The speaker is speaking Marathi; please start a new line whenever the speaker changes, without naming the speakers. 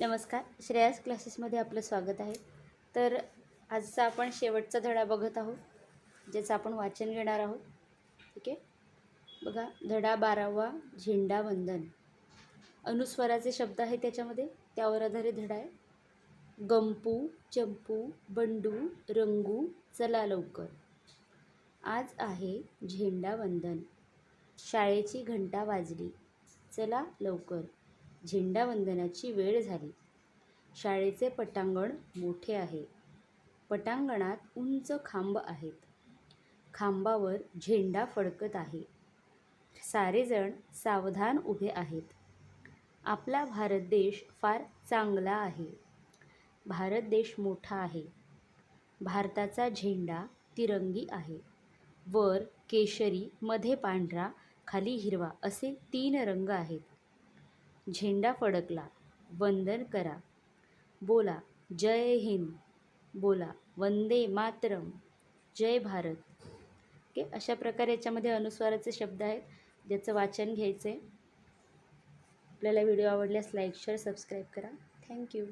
नमस्कार. श्रेयास क्लासेसमध्ये आपलं स्वागत आहे. तर आजचा आपण शेवटचा धडा बघत आहोत ज्याचं आपण वाचन घेणार आहोत. ठीक आहे? बघा धडा बारावा झेंडा वंदन. अनुस्वराचे शब्द आहे त्याच्यामध्ये. त्यावर आधारित धडा आहे. गंपू चंपू बंडू रंगू चला लवकर. आज आहे झेंडा वंदन. शाळेची घंटा वाजली. चला लवकर. झेंडावंदनाची वेळ झाली. शाळेचे पटांगण मोठे आहे. पटांगणात उंच खांब आहेत. खांबावर झेंडा फडकत आहे. सारेजण सावधान उभे आहेत. आपला भारत देश फार चांगला आहे. भारत देश मोठा आहे. भारताचा झेंडा तिरंगी आहे. वर केशरी मध्ये पांढरा खाली हिरवा असे तीन रंग आहेत. झेंडा फडकला. वंदन करा. बोला जय हिंद. बोला वंदे मातरम. जय भारत. ओके अशा प्रकारे याच्यामध्ये अनुस्वाराचे शब्द आहेत. ज्याचं वाचन घ्यायचं आहे आपल्याला व्हिडिओ आवडल्यास लाईक शेअर सबस्क्राईब करा. Thank you.